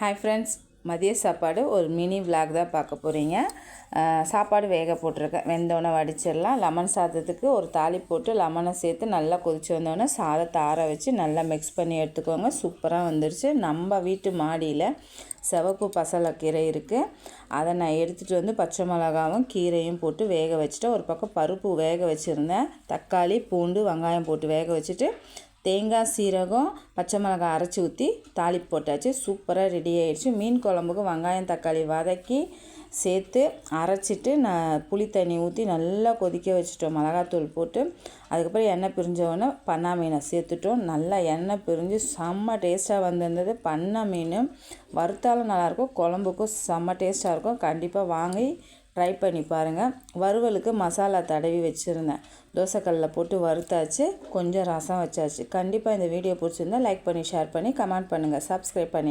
Hi friends மதிய சாப்பாடு ஒரு மினி விளாக் தான் பார்க்க போகிறீங்க சாப்பாடு வேக போட்டிருக்கேன் வெந்தோடனே வடிச்சிடலாம். லெமன் சாதத்துக்கு ஒரு தாளி போட்டு லெமனை சேர்த்து நல்லா கொதிச்சு வந்தோடனே சாதத்தை ஆற வச்சு நல்லா மிக்ஸ் பண்ணி எடுத்துக்கோங்க. சூப்பராக வந்துருச்சு. நம்ம வீட்டு மாடியில் சிவப்பு பசலக்கீரை இருக்குது அதை நான் எடுத்துகிட்டு வந்து பச்சை மிளகாவும் கீரையும் போட்டு வேக வச்சுட்டு ஒரு பக்கம் பருப்பு வேக வச்சுருந்தேன். தக்காளி பூண்டு வெங்காயம் போட்டு வேக வச்சுட்டு தேங்காய் சீரகம் பச்சை மிளகாய் அரைச்சி ஊற்றி தாளிப்பு போட்டாச்சு. சூப்பராக ரெடி ஆகிடுச்சு மீன் குழம்புக்கு வெங்காயம் தக்காளி வதக்கி சேர்த்து அரைச்சிட்டு நான் புளி தண்ணி ஊற்றி நல்லா கொதிக்க வச்சுட்டோம். மிளகாத்தூள் போட்டு அதுக்கப்புறம் எண்ணெய் பிரிஞ்சவொன்னே பண்ணா மீனை சேர்த்துட்டோம். நல்லா எண்ணெய் பிரிஞ்சு செம்ம டேஸ்ட்டாக வந்திருந்தது. பண்ணா மீன் வறுத்தாலும் நல்லாயிருக்கும் குழம்புக்கும் செம்ம டேஸ்ட்டாக இருக்கும். கண்டிப்பாக வாங்கி ட்ரை பண்ணி பாருங்கள் வறுவலுக்கு மசாலா தடவி வச்சுருந்தேன். தோசைக்கல்லில் போட்டு வறுத்தாச்சு. கொஞ்சம் ரசம் வச்சாச்சு. கண்டிப்பாக இந்த வீடியோ பிடிச்சிருந்தா லைக் பண்ணி ஷேர் பண்ணி கமெண்ட் பண்ணுங்கள் சப்ஸ்கிரைப் பண்ணி